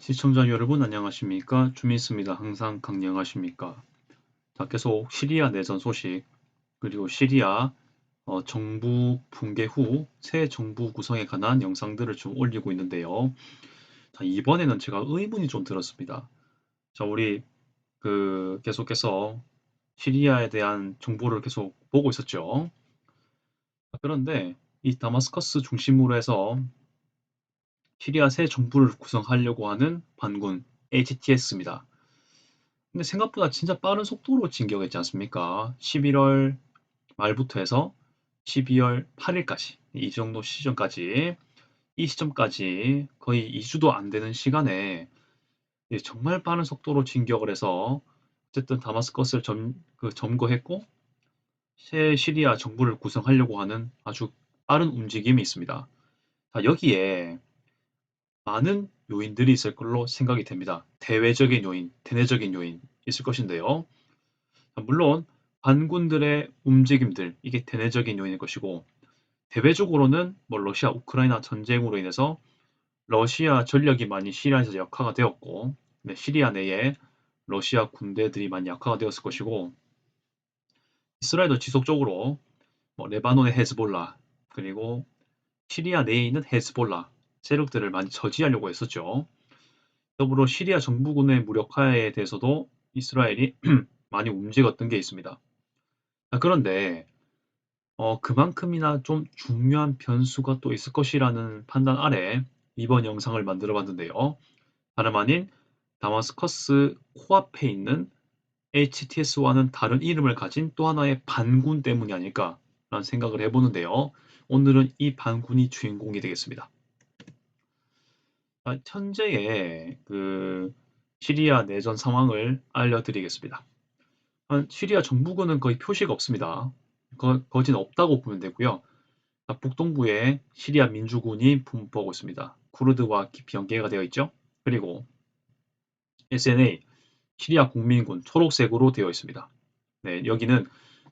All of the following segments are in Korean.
시청자 여러분 안녕하십니까 주민스입니다. 항상 강령하십니까 자 계속 시리아 내전 소식 그리고 시리아 어, 정부 붕괴 후 새 정부 구성에 관한 영상들을 좀 올리고 있는데요. 자 이번에는 제가 의문이 좀 들었습니다. 자 우리 그 계속해서 시리아에 대한 정보를 계속 보고 있었죠. 그런데 이 다마스커스 중심으로 해서 시리아 새 정부를 구성하려고 하는 반군 HTS입니다. 근데 생각보다 진짜 빠른 속도로 진격했지 않습니까? 11월 말부터 해서 12월 8일까지 이 정도 시점까지 이 시점까지 거의 2주도 안 되는 시간에 정말 빠른 속도로 진격을 해서 어쨌든 다마스커스를 점, 그 점거했고 새 시리아 정부를 구성하려고 하는 아주 빠른 움직임이 있습니다. 자, 여기에 많은 요인들이 있을 걸로 생각이 됩니다. 대외적인 요인, 대내적인 요인 있을 것인데요. 물론 반군들의 움직임들 이게 대내적인 요인일 것이고 대외적으로는 뭐 러시아 우크라이나 전쟁으로 인해서 러시아 전력이 많이 시리아에서 약화가 되었고 네, 시리아 내에 러시아 군대들이 많이 약화가 되었을 것이고 이스라엘도 지속적으로 뭐 레바논의 헤즈볼라 그리고 시리아 내에 있는 헤즈볼라 세력들을 많이 저지하려고 했었죠. 더불어 시리아 정부군의 무력화에 대해서도 이스라엘이 많이 움직였던 게 있습니다. 그런데 어, 그만큼이나 좀 중요한 변수가 또 있을 것이라는 판단 아래 이번 영상을 만들어 봤는데요. 다름 아닌 다마스커스 코앞에 있는 HTS와는 다른 이름을 가진 또 하나의 반군 때문이 아닐까라는 생각을 해보는데요. 오늘은 이 반군이 주인공이 되겠습니다. 아, 현재의 그 시리아 내전 상황을 알려드리겠습니다. 시리아 정부군은 거의 표시가 없습니다. 거, 거진 없다고 보면 되고요. 아, 북동부에 시리아 민주군이 분포하고 있습니다. 쿠르드와 깊이 연계가 되어 있죠. 그리고 SNA 시리아 국민군 초록색으로 되어 있습니다. 네, 여기는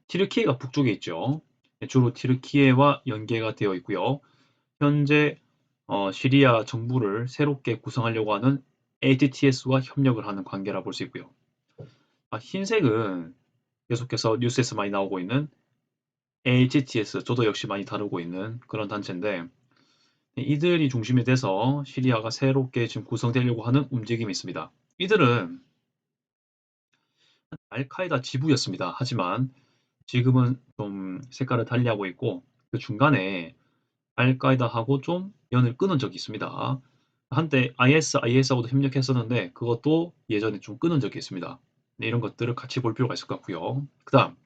티르키예가 북쪽에 있죠. 네, 주로 티르키예와 연계가 되어 있고요. 현재 어, 시리아 정부를 새롭게 구성하려고 하는 HTS와 협력을 하는 관계라 볼 수 있고요. 아, 흰색은 계속해서 뉴스에서 많이 나오고 있는 HTS, 저도 역시 많이 다루고 있는 그런 단체인데 이들이 중심이 돼서 시리아가 새롭게 지금 구성되려고 하는 움직임이 있습니다. 이들은 알카에다 지부였습니다. 하지만 지금은 좀 색깔을 달리하고 있고 그 중간에 알카에다하고 좀 연을 끊은 적이 있습니다. 한때 IS, IS하고도 협력했었는데 그것도 예전에 좀 끊은 적이 있습니다. 네, 이런 것들을 같이 볼 필요가 있을 것 같고요. 그 다음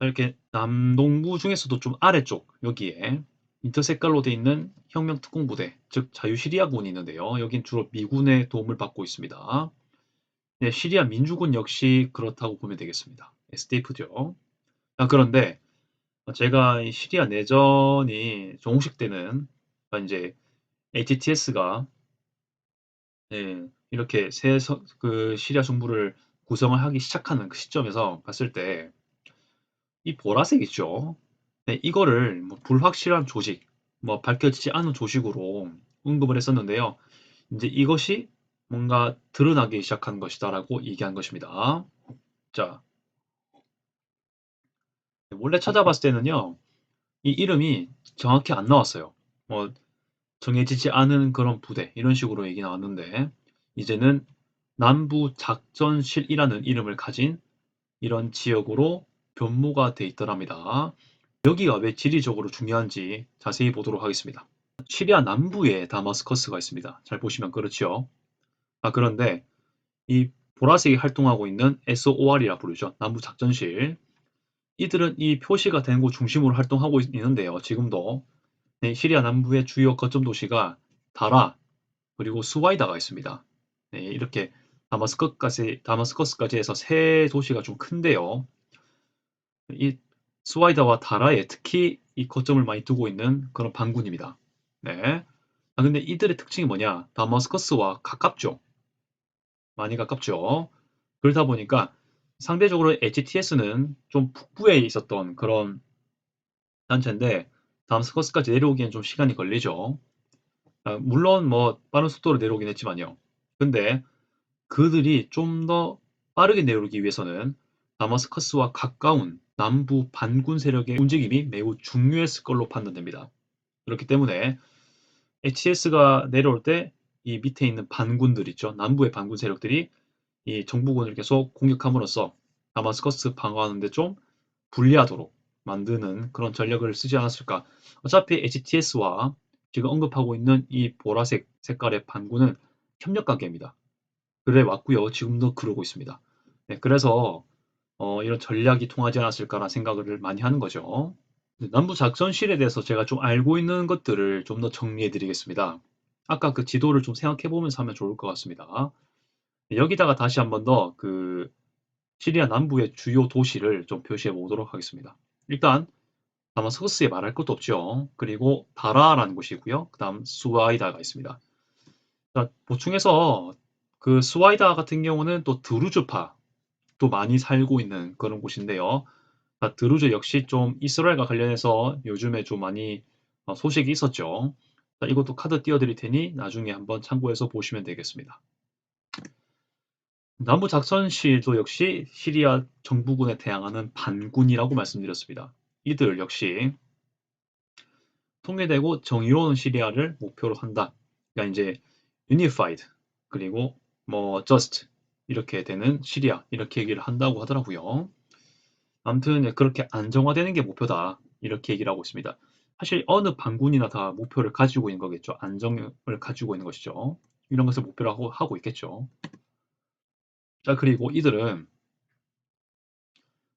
이렇게 남동부 중에서도 좀 아래쪽 여기에 인터색깔로 되어 있는 혁명특공부대, 즉 자유시리아군이 있는데요. 여긴 주로 미군의 도움을 받고 있습니다. 네, 시리아 민주군 역시 그렇다고 보면 되겠습니다. SDF죠. 아, 그런데 제가 시리아 내전이 종식 때는 이제 HTS가 네, 이렇게 새그 시리아 정부를 구성을 하기 시작하는 그 시점에서 봤을 때 이 보라색 있죠. 네, 이거를 뭐 불확실한 조직, 뭐 밝혀지지 않은 조직으로 언급을 했었는데요. 이제 이것이 뭔가 드러나기 시작한 것이다라고 얘기한 것입니다. 자, 원래 찾아봤을 때는요, 이 이름이 정확히 안 나왔어요. 뭐 정해지지 않은 그런 부대 이런 식으로 얘기 나왔는데 이제는 남부 작전실이라는 이름을 가진 이런 지역으로 변모가 돼 있더랍니다. 여기가 왜 지리적으로 중요한지 자세히 보도록 하겠습니다. 시리아 남부에 다마스커스가 있습니다. 잘 보시면 그렇죠. 아 그런데 이 보라색이 활동하고 있는 SOR이라 부르죠. 남부 작전실 이들은 이 표시가 된 곳 중심으로 활동하고 있는데요. 지금도 네, 시리아 남부의 주요 거점 도시가 다라 그리고 스와이다가 있습니다. 네, 이렇게 다마스커스까지 다마스커스까지 해서 세 도시가 좀 큰데요. 이 스와이다와 다라에 특히 이 거점을 많이 두고 있는 그런 반군입니다. 네. 아, 근데 이들의 특징이 뭐냐? 다마스커스와 가깝죠. 많이 가깝죠. 그러다 보니까 상대적으로 HTS는 좀 북부에 있었던 그런 단체인데 다음스커스까지 내려오기엔 좀 시간이 걸리죠. 아, 물론 뭐 빠른 속도로 내려오긴 했지만요. 근데 그들이 좀 더 빠르게 내려오기 위해서는 다마스커스와 가까운 남부 반군 세력의 움직임이 매우 중요했을 걸로 판단됩니다. 그렇기 때문에 HTS가 내려올 때 이 밑에 있는 반군들 있죠. 남부의 반군 세력들이 이 정부군을 계속 공격함으로써 다마스커스 방어하는데 좀 불리하도록 만드는 그런 전략을 쓰지 않았을까. 어차피 HTS와 지금 언급하고 있는 이 보라색 색깔의 반군은 협력 관계입니다. 그래 왔고요. 지금도 그러고 있습니다. 네, 그래서 어, 이런 전략이 통하지 않았을까라는 생각을 많이 하는 거죠. 남부 작전실에 대해서 제가 좀 알고 있는 것들을 좀 더 정리해 드리겠습니다. 아까 그 지도를 좀 생각해 보면서 하면 좋을 것 같습니다. 여기다가 다시 한 번 더 그 시리아 남부의 주요 도시를 좀 표시해 보도록 하겠습니다. 일단 다마스커스에 말할 것도 없죠. 그리고 다라라는 곳이 있고요. 그 다음 수와이다가 있습니다. 자, 보충해서 그 수와이다 같은 경우는 또 드루즈파 또 많이 살고 있는 그런 곳인데요. 자, 드루즈 역시 좀 이스라엘과 관련해서 요즘에 좀 많이 어, 소식이 있었죠. 자, 이것도 카드 띄워드릴 테니 나중에 한번 참고해서 보시면 되겠습니다. 남부 작전실도 역시 시리아 정부군에 대항하는 반군이라고 말씀드렸습니다. 이들 역시 통일되고 정의로운 시리아를 목표로 한다. 그러니까 이제 unified 그리고 뭐 just 이렇게 되는 시리아 이렇게 얘기를 한다고 하더라고요. 아무튼 그렇게 안정화되는 게 목표다 이렇게 얘기를 하고 있습니다. 사실 어느 반군이나 다 목표를 가지고 있는 거겠죠. 안정을 가지고 있는 것이죠. 이런 것을 목표로 하고, 하고 있겠죠. 자 그리고 이들은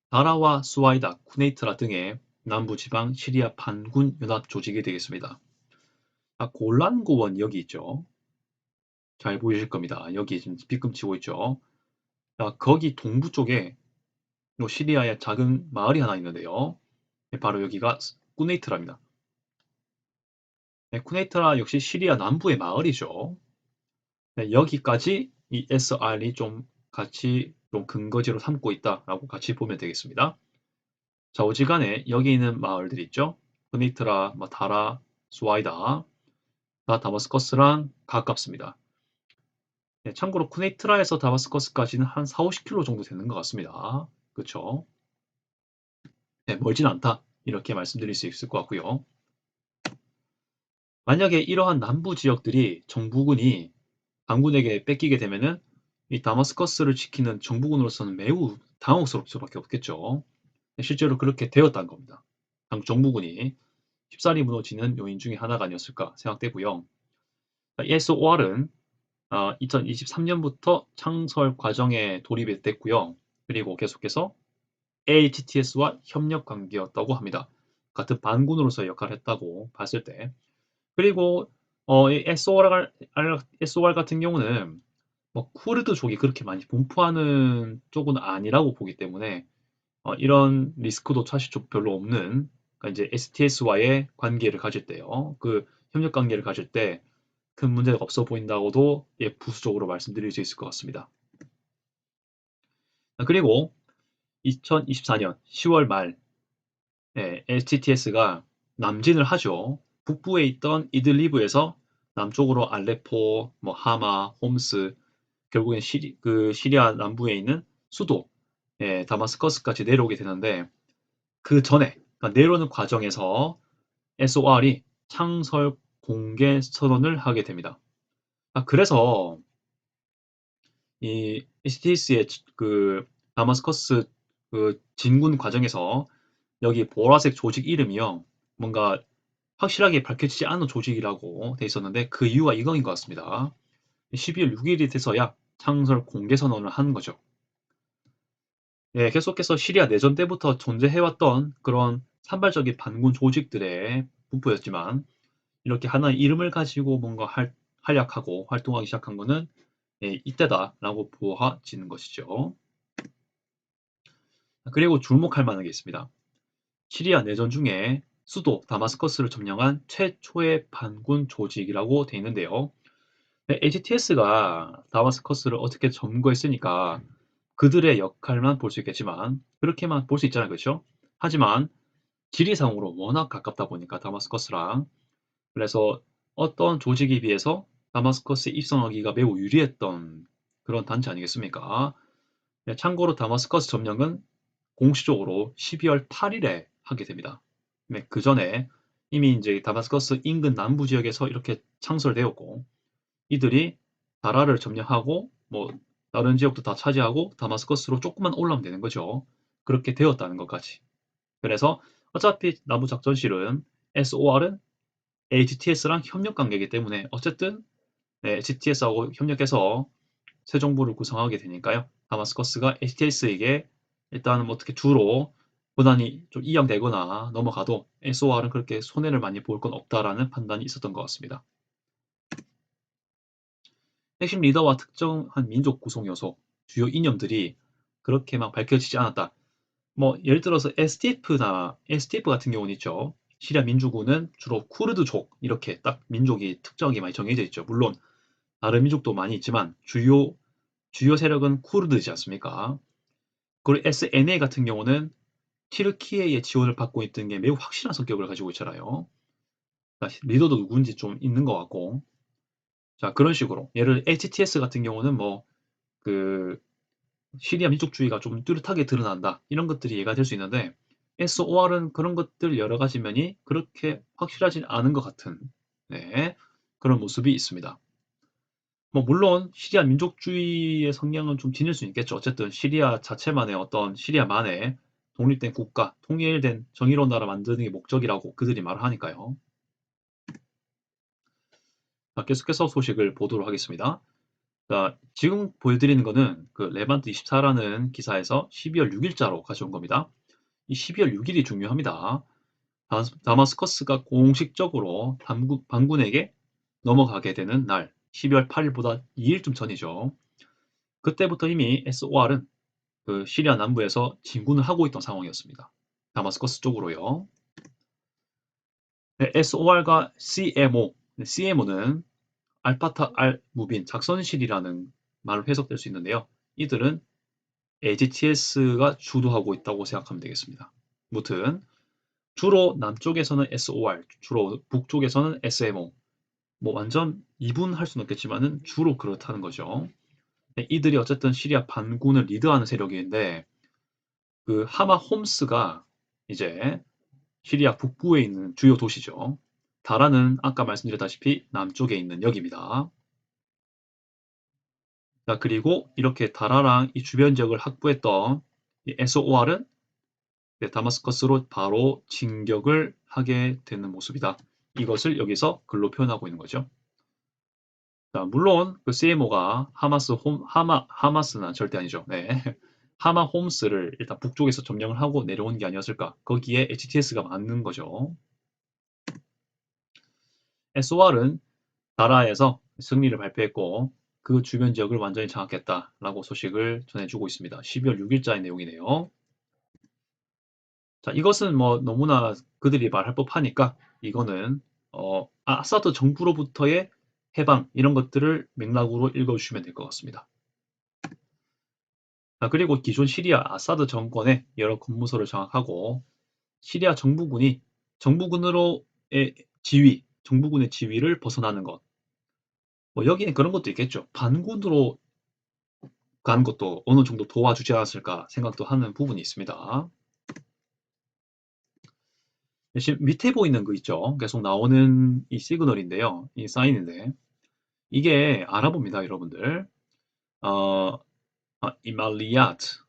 다라와 수와이다, 쿠네이트라 등의 남부지방 시리아 반군 연합 조직이 되겠습니다. 자, 골란고원 여기 있죠. 잘 보이실 겁니다. 여기 지금 빗금치고 있죠. 자, 거기 동부 쪽에 시리아의 작은 마을이 하나 있는데요. 네, 바로 여기가 쿠네이트라입니다. 네, 쿠네이트라 역시 시리아 남부의 마을이죠. 네, 여기까지 이 SR이 좀 같이 좀 근거지로 삼고 있다라고 같이 보면 되겠습니다. 자, 오지간에 여기 있는 마을들 있죠? 쿠네이트라, 뭐 다라, 수와이다, 다 다마스커스랑 가깝습니다. 네, 참고로 쿠네이트라에서 다마스커스까지는 한 4, 50km 정도 되는 것 같습니다. 그렇죠? 네, 멀진 않다. 이렇게 말씀드릴 수 있을 것 같고요. 만약에 이러한 남부 지역들이 정부군이 반군에게 뺏기게 되면은 이 다마스커스를 지키는 정부군으로서는 매우 당혹스러울 수밖에 없겠죠. 실제로 그렇게 되었다는 겁니다. 정부군이 쉽사리 무너지는 요인 중에 하나가 아니었을까 생각되고요. ESOR은 2023년부터 어, 창설 과정에 돌입이 됐고요. 그리고 계속해서 AHTS와 협력 관계였다고 합니다. 같은 반군으로서의 역할을 했다고 봤을 때. 그리고 어, SOR, SOR 같은 경우는 뭐 쿠르드족이 그렇게 많이 분포하는 쪽은 아니라고 보기 때문에 어, 이런 리스크도 사실 좀 별로 없는 그러니까 이제 STS와의 관계를 가질 때요. 그 협력 관계를 가질 때 큰 문제가 없어 보인다고도 예, 부수적으로 말씀드릴 수 있을 것 같습니다. 그리고 2024년 10월 말 예, STTS가 남진을 하죠. 북부에 있던 이들리브에서 남쪽으로 알레포, 뭐 하마, 홈스, 결국엔 시리, 그 시리아 남부에 있는 수도 예, 다마스커스까지 내려오게 되는데 그 전에 그러니까 내려오는 과정에서 SOR이 창설 공개 선언을 하게 됩니다. 아, 그래서 이 STS의 그 다마스커스 그 진군 과정에서 여기 보라색 조직 이름이요 뭔가 확실하게 밝혀지지 않은 조직이라고 돼 있었는데 그 이유가 이거인 것 같습니다. 12월 6일이 돼서야 창설 공개 선언을 한 거죠. 예, 계속해서 시리아 내전 때부터 존재해왔던 그런 산발적인 반군 조직들의 분포였지만 이렇게 하나의 이름을 가지고 뭔가 할, 활약하고 활동하기 시작한 것은 예, 이때다라고 보아지는 것이죠. 그리고 주목할 만한 게 있습니다. 시리아 내전 중에 수도 다마스커스를 점령한 최초의 반군 조직이라고 되어 있는데요. HTS가 다마스커스를 어떻게 점거했으니까 그들의 역할만 볼 수 있겠지만 그렇게만 볼 수 있잖아요. 그렇죠? 하지만 지리상으로 워낙 가깝다 보니까 다마스커스랑 그래서 어떤 조직에 비해서 다마스커스에 입성하기가 매우 유리했던 그런 단체 아니겠습니까? 네, 참고로 다마스커스 점령은 공식적으로 12월 8일에 하게 됩니다. 네, 그 전에 이미 이제 다마스커스 인근 남부 지역에서 이렇게 창설되었고 이들이 다라를 점령하고 뭐 다른 지역도 다 차지하고 다마스커스로 조금만 올라오면 되는 거죠. 그렇게 되었다는 것까지. 그래서 어차피 남부 작전실은 SOR은 HTS랑 협력 관계이기 때문에 어쨌든 네, HTS하고 협력해서 새 정부를 구성하게 되니까요. 다마스커스가 HTS에게 일단 뭐 어떻게 주로 권한이 좀 이양되거나 넘어가도 SOR은 그렇게 손해를 많이 볼 건 없다라는 판단이 있었던 것 같습니다. 핵심 리더와 특정한 민족 구성 요소, 주요 이념들이 그렇게 막 밝혀지지 않았다. 뭐 예를 들어서 STF나 STF 같은 경우는 있죠. 시리아 민주군은 주로 쿠르드족 이렇게 딱 민족이 특정이 많이 정해져 있죠. 물론 다른 민족도 많이 있지만 주요 주요 세력은 쿠르드지 않습니까? 그리고 SNA 같은 경우는 티르키예의 지원을 받고 있던 게 매우 확실한 성격을 가지고 있잖아요. 그러니까 리더도 누군지 좀 있는 것 같고. 자, 그런 식으로. 예를 HTS 같은 경우는 뭐, 그, 시리아 민족주의가 좀 뚜렷하게 드러난다. 이런 것들이 이해가 될 수 있는데, SOR은 그런 것들 여러 가지 면이 그렇게 확실하진 않은 것 같은, 네, 그런 모습이 있습니다. 뭐, 물론, 시리아 민족주의의 성향은 좀 지닐 수 있겠죠. 어쨌든, 시리아 자체만의 어떤, 시리아만의 독립된 국가, 통일된 정의로운 나라 만드는 게 목적이라고 그들이 말을 하니까요. 자, 계속해서 소식을 보도록 하겠습니다. 자, 지금 보여드리는 거는 그 레반트 24라는 기사에서 12월 6일자로 가져온 겁니다. 이 12월 6일이 중요합니다. 다마스커스가 공식적으로 반군, 반군에게 넘어가게 되는 날, 12월 8일보다 2일쯤 전이죠. 그때부터 이미 SOR은 그 시리아 남부에서 진군을 하고 있던 상황이었습니다. 다마스커스 쪽으로요. 네, SOR과 CMO, 네, CMO는 알파타 알 무빈 작선실이라는 말로 해석될 수 있는데요. 이들은 AGTS가 주도하고 있다고 생각하면 되겠습니다. 무튼 주로 남쪽에서는 SOR, 주로 북쪽에서는 SMO. 뭐 완전 이분할 수는 없겠지만은 주로 그렇다는 거죠. 네, 이들이 어쨌든 시리아 반군을 리드하는 세력인데 그 하마 홈스가 이제 시리아 북부에 있는 주요 도시죠. 다라는 아까 말씀드렸다시피 남쪽에 있는 역입니다. 자, 그리고 이렇게 다라랑 이 주변 지역을 확보했던 SOR은 다마스커스로 바로 진격을 하게 되는 모습이다. 이것을 여기서 글로 표현하고 있는 거죠. 자, 물론 그 CMO가 하마스 홈 하마 하마스는 절대 아니죠. 네. 하마 홈스를 일단 북쪽에서 점령을 하고 내려온 게 아니었을까? 거기에 HTS가 맞는 거죠. SOR은 다라에서 승리를 발표했고 그 주변 지역을 완전히 장악했다라고 소식을 전해주고 있습니다. 12월 6일자의 내용이네요. 자, 이것은 뭐 너무나 그들이 말할 법하니까 이거는 어, 아사드 정부로부터의 해방 이런 것들을 맥락으로 읽어주시면 될 것 같습니다. 자, 그리고 기존 시리아 아사드 정권의 여러 건무소를 장악하고 시리아 정부군이 정부군으로의 지위, 정부군의 지위를 벗어나는 것. 뭐 여기에 그런 것도 있겠죠. 반군으로 가는 것도 어느 정도 도와주지 않았을까 생각도 하는 부분이 있습니다. 지금 밑에 보이는 거 있죠? 계속 나오는 이 시그널인데요. 이 사인인데 이게 알아봅니다, 여러분들. 어, 아, 이말리아트,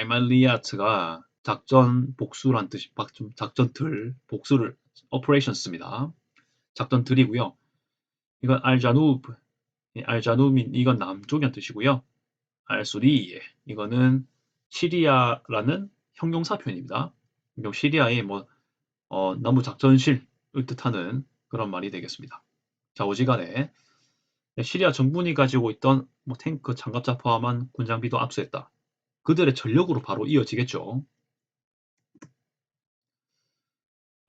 이말리아트가 작전 복수란 뜻이 작전 틀 복수를 operations,입니다. 작전 틀이고요. 이건 알자누브, 알자누민 이건 남쪽이란 뜻이고요. 알수리 이거는 시리아라는 형용사 표현입니다. 시리아의 뭐 어, 남부 작전실을 뜻하는 그런 말이 되겠습니다. 자, 오지간에 시리아 정부이 가지고 있던 뭐 탱크, 장갑차 포함한 군장비도 압수했다. 그들의 전력으로 바로 이어지겠죠.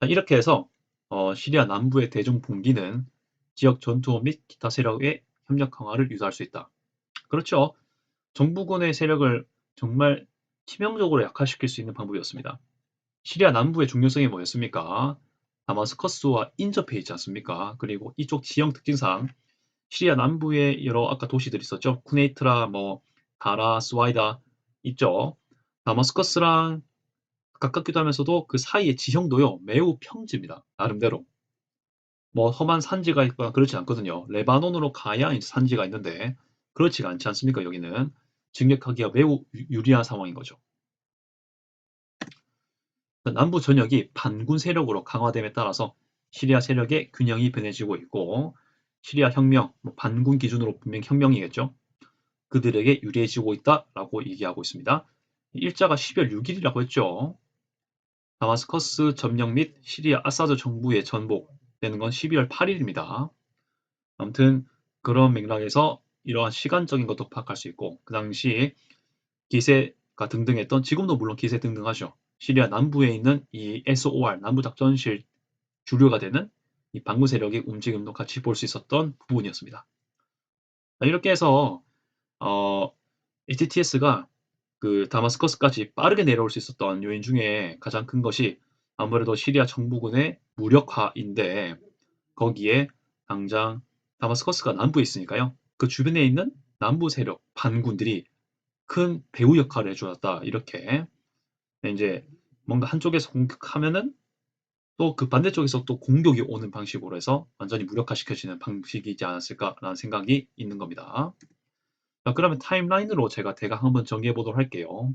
이렇게 해서 어, 시리아 남부의 대중 봉기는 지역 전투 및 기타 세력의 협력 강화를 유도할 수 있다. 그렇죠. 정부군의 세력을 정말 치명적으로 약화시킬 수 있는 방법이었습니다. 시리아 남부의 중요성이 뭐였습니까? 다마스커스와 인접해 있지 않습니까? 그리고 이쪽 지형 특징상 시리아 남부에 여러 아까 도시들이 있었죠. 쿠네이트라, 뭐 다라, 스와이다 있죠. 다마스커스랑 가깝기도 하면서도 그 사이의 지형도요 매우 평지입니다. 나름대로 뭐 험한 산지가 있거나 그렇지 않거든요. 레바논으로 가야 산지가 있는데 그렇지가 않지 않습니까? 여기는 진격하기가 매우 유- 유리한 상황인 거죠. 남부 전역이 반군 세력으로 강화됨에 따라서 시리아 세력의 균형이 변해지고 있고 시리아 혁명, 뭐 반군 기준으로 분명 혁명이겠죠. 그들에게 유리해지고 있다라고 얘기하고 있습니다. 일자가 12월 6일이라고 했죠. 다마스커스 점령 및 시리아 아사드 정부의 전복되는 건 12월 8일입니다. 아무튼 그런 맥락에서 이러한 시간적인 것도 파악할 수 있고 그 당시 기세가 등등했던 지금도 물론 기세 등등하죠. 시리아 남부에 있는 이 SOR 남부작전실 주류가 되는 이 반군 세력의 움직임도 같이 볼 수 있었던 부분이었습니다. 자, 이렇게 해서 어, HTS가 그 다마스커스까지 빠르게 내려올 수 있었던 요인 중에 가장 큰 것이 아무래도 시리아 정부군의 무력화인데 거기에 당장 다마스커스가 남부에 있으니까요. 그 주변에 있는 남부 세력 반군들이 큰 배후 역할을 해주었다. 이렇게 이제 뭔가 한쪽에서 공격하면은 또 그 반대쪽에서 또 공격이 오는 방식으로 해서 완전히 무력화시켜지는 방식이지 않았을까라는 생각이 있는 겁니다. 자, 그러면 타임라인으로 제가 대강 한번 정리해 보도록 할게요.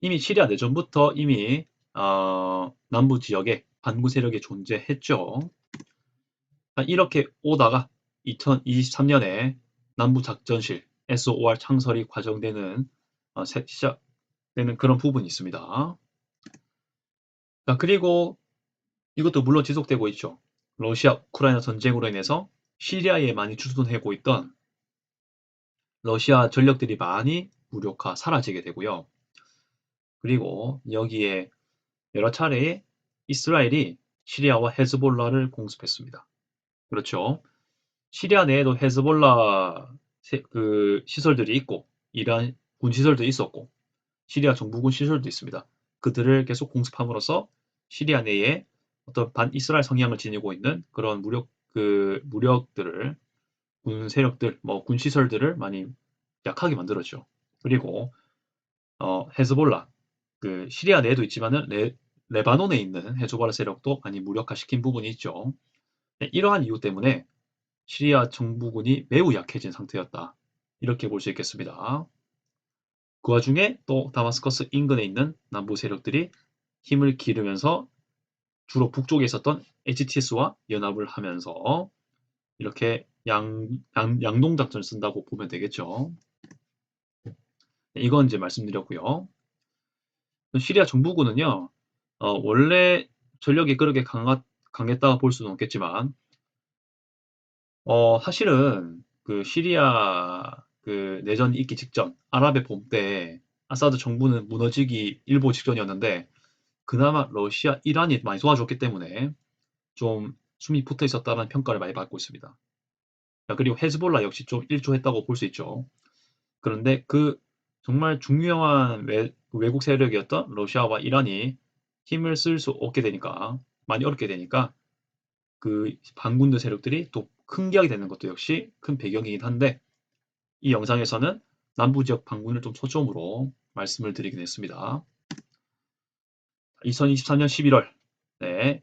이미 시리아 내전부터 이미 어, 남부 지역에 반군 세력이 존재했죠. 자, 이렇게 오다가 2023년에 남부 작전실 SOR 창설이 과정되는 어, 세- 시작되는 그런 부분이 있습니다. 자, 그리고 이것도 물론 지속되고 있죠. 러시아 우크라이나 전쟁으로 인해서 시리아에 많이 주둔하고 있던 러시아 전력들이 많이 무력화 사라지게 되고요. 그리고 여기에 여러 차례 이스라엘이 시리아와 헤즈볼라를 공습했습니다. 그렇죠. 시리아 내에도 헤즈볼라 세- 그 시설들이 있고 이러한 군 시설도 있었고 시리아 정부군 시설도 있습니다. 그들을 계속 공습함으로써 시리아 내에 어떤 반 이스라엘 성향을 지니고 있는 그런 무력 그 무력들을 군 세력들 뭐 군 시설들을 많이 약하게 만들었죠. 그리고 어, 헤즈볼라 그 시리아 내에도 있지만은 레, 레바논에 있는 헤즈볼라 세력도 많이 무력화시킨 부분이 있죠. 네, 이러한 이유 때문에 시리아 정부군이 매우 약해진 상태였다. 이렇게 볼 수 있겠습니다. 그 와중에 또 다마스커스 인근에 있는 남부 세력들이 힘을 기르면서 주로 북쪽에 있었던 HTS와 연합을 하면서 이렇게 양, 양, 양동 작전을 쓴다고 보면 되겠죠. 네, 이건 이제 말씀드렸고요. 시리아 정부군은요, 어, 원래 전력이 그렇게 강하, 강했다 볼 수는 없겠지만, 어, 사실은 그 시리아 그 내전이 있기 직전, 아랍의 봄 때 아사드 정부는 무너지기 일보 직전이었는데, 그나마 러시아, 이란이 많이 도와줬기 때문에 좀 숨이 붙어 있었다는 평가를 많이 받고 있습니다. 자, 그리고 헤즈볼라 역시 좀 일조했다고 볼 수 있죠. 그런데 그 정말 중요한 외, 외국 세력이었던 러시아와 이란이 힘을 쓸 수 없게 되니까 많이 어렵게 되니까 그 반군들 세력들이 또 큰기하게 되는 것도 역시 큰 배경이긴 한데 이 영상에서는 남부 지역 반군을 좀 초점으로 말씀을 드리긴 했습니다. 2023년 11월 네,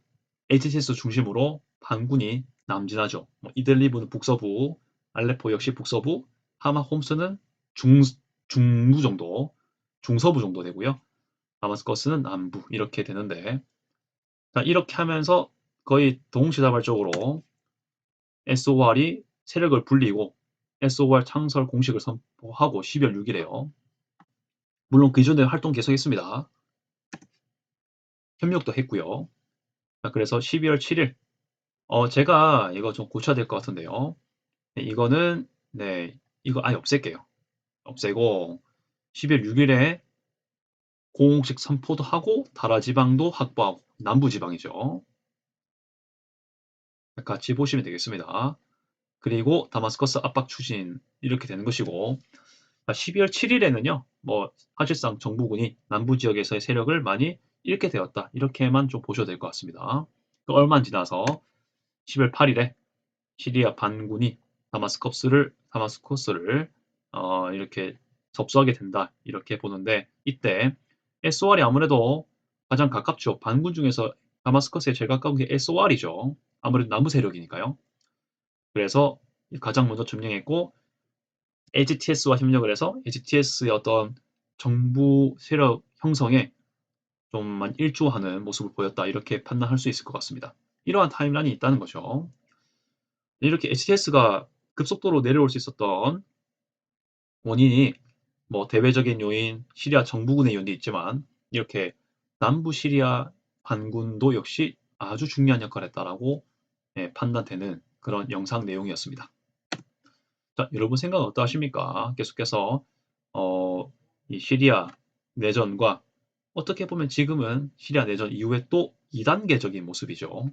HTS 중심으로 반군이 남진하죠. 뭐 이들리브는 북서부, 알레포 역시 북서부, 하마 홈스는 중, 중부 정도, 중서부 정도 되고요. 다마스커스는 남부 이렇게 되는데 자, 이렇게 하면서 거의 동시다발적으로 SOR이 세력을 불리고 SOR 창설 공식을 선포하고 12월 6일에요. 물론 그 전에 활동 계속했습니다. 협력도 했고요. 자, 그래서 12월 7일 어, 제가 이거 좀 고쳐야 될 것 같은데요. 네, 이거는 네, 이거 아예 없앨게요. 없애고 12월 6일에 공식 선포도 하고 다라지방도 확보하고 남부지방이죠. 같이 보시면 되겠습니다. 그리고 다마스커스 압박 추진 이렇게 되는 것이고 12월 7일에는요. 뭐 사실상 정부군이 남부 지역에서의 세력을 많이 이렇게 되었다. 이렇게만 좀 보셔도 될 것 같습니다. 그 얼마 안 지나서 10월 8일에 시리아 반군이 다마스커스를 다마스커스를 어, 이렇게 접수하게 된다. 이렇게 보는데 이때 SOR이 아무래도 가장 가깝죠. 반군 중에서 다마스커스에 제일 가까운 게 SOR이죠. 아무래도 남부 세력이니까요. 그래서 가장 먼저 점령했고 HTS와 협력을 해서 HTS의 어떤 정부 세력 형성에 좀만 일조하는 모습을 보였다 이렇게 판단할 수 있을 것 같습니다. 이러한 타임라인이 있다는 거죠. 이렇게 HTS가 급속도로 내려올 수 있었던 원인이 뭐 대외적인 요인, 시리아 정부군의 요인도 있지만 이렇게 남부 시리아 반군도 역시 아주 중요한 역할을 했다라고 예, 판단되는 그런 영상 내용이었습니다. 자, 여러분 생각은 어떠하십니까? 계속해서 어, 이 시리아 내전과 어떻게 보면 지금은 시리아 내전 이후에 또 2단계적인 모습이죠.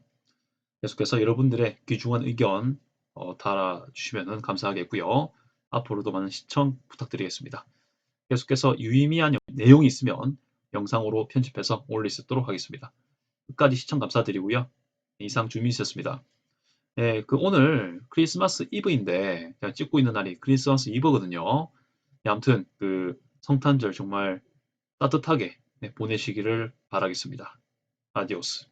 계속해서 여러분들의 귀중한 의견 어, 달아주시면 감사하겠고요. 앞으로도 많은 시청 부탁드리겠습니다. 계속해서 유의미한 내용이 있으면 영상으로 편집해서 올릴 수 있도록 하겠습니다. 끝까지 시청 감사드리고요. 이상 주민이었습니다. 네, 그 오늘 크리스마스 이브인데 제가 찍고 있는 날이 크리스마스 이브거든요. 네, 아무튼 그 성탄절 정말 따뜻하게 네, 보내시기를 바라겠습니다. 아디오스.